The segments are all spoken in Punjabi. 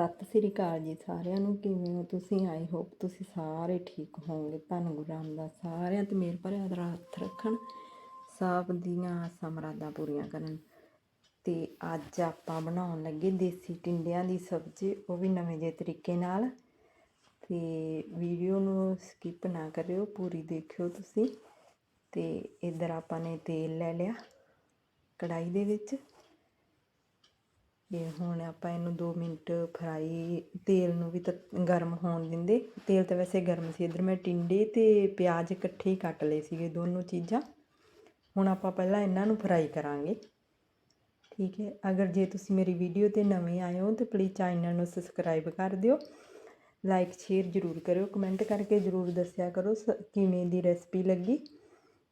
ਸਤਿ ਸ੍ਰੀ ਅਕਾਲ ਜੀ ਸਾਰਿਆਂ ਨੂੰ, ਕਿਵੇਂ ਹੋ ਤੁਸੀਂ? ਆਈ ਹੋਪ ਤੁਸੀਂ ਸਾਰੇ ਠੀਕ ਹੋਵੋਗੇ। ਧੰਨ ਗੁਰੂ ਰਾਮਦਾਸ, ਸਾਰਿਆਂ ਤੇ ਮੇਰ ਭਰਿਆ ਦਾ ਹੱਥ ਰੱਖਣ, ਸਭ ਦੀਆਂ ਸਮਰਾਦਾਂ ਪੂਰੀਆਂ ਕਰਨ। ਤੇ ਅੱਜ ਆਪਾਂ ਬਣਾਉਣ ਲੱਗੇ ਦੇਸੀ ਟਿੰਡਿਆਂ ਦੀ ਸਬਜ਼ੀ, ਉਹ ਵੀ ਨਵੇਂ ਜਿਹੇ ਤਰੀਕੇ ਨਾਲ। ਤੇ ਵੀਡੀਓ ਨੂੰ ਸਕਿਪ ਨਾ ਕਰਿਓ, ਪੂਰੀ ਦੇਖਿਓ ਤੁਸੀਂ। ਤੇ ਇਧਰ ਆਪਾਂ ਨੇ ਤੇਲ ਲੈ ਲਿਆ ਕੜਾਈ ਦੇ ਵਿੱਚ। ਅਤੇ ਹੁਣ ਆਪਾਂ ਇਹਨੂੰ 2 ਮਿੰਟ ਫਰਾਈ, ਤੇਲ ਨੂੰ ਵੀ ਤ ਗਰਮ ਹੋਣ ਦਿੰਦੇ। ਤੇਲ ਤਾਂ ਵੈਸੇ ਗਰਮ ਸੀ, ਇੱਧਰ ਮੈਂ ਟਿੰਡੇ ਅਤੇ ਪਿਆਜ਼ ਇਕੱਠੇ ਹੀ ਕੱਟ ਲਏ ਸੀਗੇ ਦੋਨੋਂ ਚੀਜ਼ਾਂ। ਹੁਣ ਆਪਾਂ ਪਹਿਲਾਂ ਇਹਨਾਂ ਨੂੰ ਫਰਾਈ ਕਰਾਂਗੇ। ਠੀਕ ਹੈ, ਅਗਰ ਜੇ ਤੁਸੀਂ ਮੇਰੀ ਵੀਡੀਓ ਤੇ ਨਵੇਂ ਆਏ ਹੋ ਤਾਂ ਪਲੀਜ਼ ਚੈਨਲ ਨੂੰ ਸਬਸਕ੍ਰਾਈਬ ਕਰ ਦਿਓ। ਲਾਈਕ, ਸ਼ੇਅਰ ਜ਼ਰੂਰ ਕਰਿਓ, ਕਮੈਂਟ ਕਰਕੇ ਜ਼ਰੂਰ ਦੱਸਿਆ ਕਰੋ ਸ- ਕਿਵੇਂ ਦੀ ਰੈਸਪੀ ਲੱਗੀ।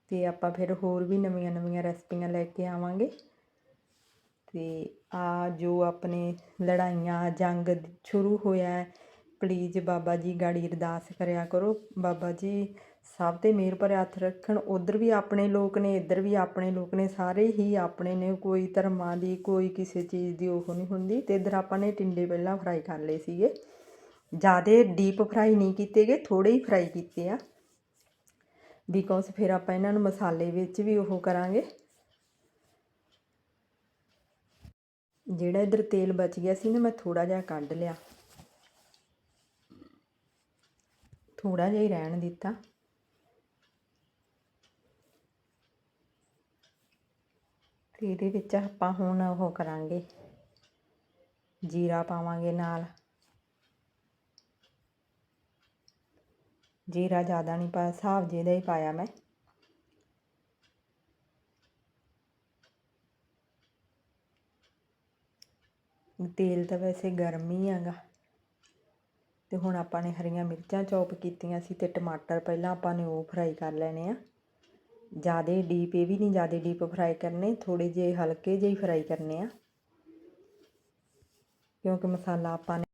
ਤੇ ਆਪਾਂ ਫਿਰ ਹੋਰ ਵੀ ਨਵੀਆਂ ਨਵੀਆਂ ਰੈਸਪੀਆਂ ਲੈ ਕੇ ਆਵਾਂਗੇ। ਤੇ ਆ ਜੋ ਆਪਣੇ ਲੜਾਈਆਂ, ਜੰਗ ਸ਼ੁਰੂ ਹੋਇਆ ਪਲੀਜ਼ ਬਾਬਾ ਜੀ ਗਾੜੀ ਅਰਦਾਸ ਕਰਿਆ ਕਰੋ। ਬਾਬਾ ਜੀ, ਸਭ ਤੇ ਮਿਹਰ ਭਰਿਆ ਹੱਥ ਰੱਖਣ। ਉੱਧਰ ਵੀ ਆਪਣੇ ਲੋਕ ਨੇ, ਇੱਧਰ ਵੀ ਆਪਣੇ ਲੋਕ ਨੇ, ਸਾਰੇ ਹੀ ਆਪਣੇ ਨੇ। ਕੋਈ ਧਰਮਾਂ ਦੀ, ਕੋਈ ਕਿਸੇ ਚੀਜ਼ ਦੀ ਉਹ ਨਹੀਂ ਹੁੰਦੀ। ਅਤੇ ਇੱਧਰ ਆਪਾਂ ਨੇ ਟਿੰਡੇ ਪਹਿਲਾਂ ਫਰਾਈ ਕਰ ਲਏ ਸੀਗੇ। ਜ਼ਿਆਦਾ ਡੀਪ ਫਰਾਈ ਨਹੀਂ ਕੀਤੇ ਗਏ, ਥੋੜ੍ਹੇ ਹੀ ਫਰਾਈ ਕੀਤੇ ਆ। ਬਿਕੋਜ਼ ਫਿਰ ਆਪਾਂ ਇਹਨਾਂ ਨੂੰ ਮਸਾਲੇ ਵਿੱਚ ਵੀ ਉਹ ਕਰਾਂਗੇ। ਜਿਹੜਾ ਇਧਰ ਤੇਲ ਬਚ ਗਿਆ ਸੀ ਨਾ, ਮੈਂ ਥੋੜਾ ਜਿਹਾ ਕੱਢ ਲਿਆ। ਥੋੜਾ ਜਿਹਾ ਹੀ ਰਹਿਣ ਦਿੱਤਾ। ਤੇ ਇਹਦੇ ਵਿੱਚ ਆਪਾਂ ਹੁਣ ਉਹ ਕਰਾਂਗੇ। ਜੀਰਾ ਪਾਵਾਂਗੇ ਨਾਲ। ਜੀਰਾ ਜ਼ਿਆਦਾ ਨਹੀਂ ਪਾਇਆ ਹਿਸਾਬ ਜਿਹਦਾ ਹੀ ਪਾਇਆ ਮੈਂ। ਤੇਲ ਤਾਂ ਵੈਸੇ ਗਰਮ ਹੀ ਹੈਗਾ। ਤੇ ਹੁਣ ਆਪਾਂ ਨੇ ਹਰੀਆਂ ਮਿਰਚਾਂ ਚੌਪ ਕੀਤੀਆਂ ਸੀ ਤੇ ਟਮਾਟਰ ਪਹਿਲਾਂ ਆਪਾਂ ਨੇ ਉਹ ਫਰਾਈ ਕਰ ਲੈਣੇ ਆ। ਜਿਆਦੇ ਡੀਪ, ਇਹ ਵੀ ਨਹੀਂ ਜਿਆਦੇ ਡੀਪ ਫਰਾਈ ਕਰਨੇ ਥੋੜੇ ਜਿਹੇ ਹਲਕੇ ਜਿਹੇ ਫਰਾਈ ਕਰਨੇ ਆ। ਕਿਉਂਕਿ ਮਸਾਲਾ ਆਪਾਂ ਨੇ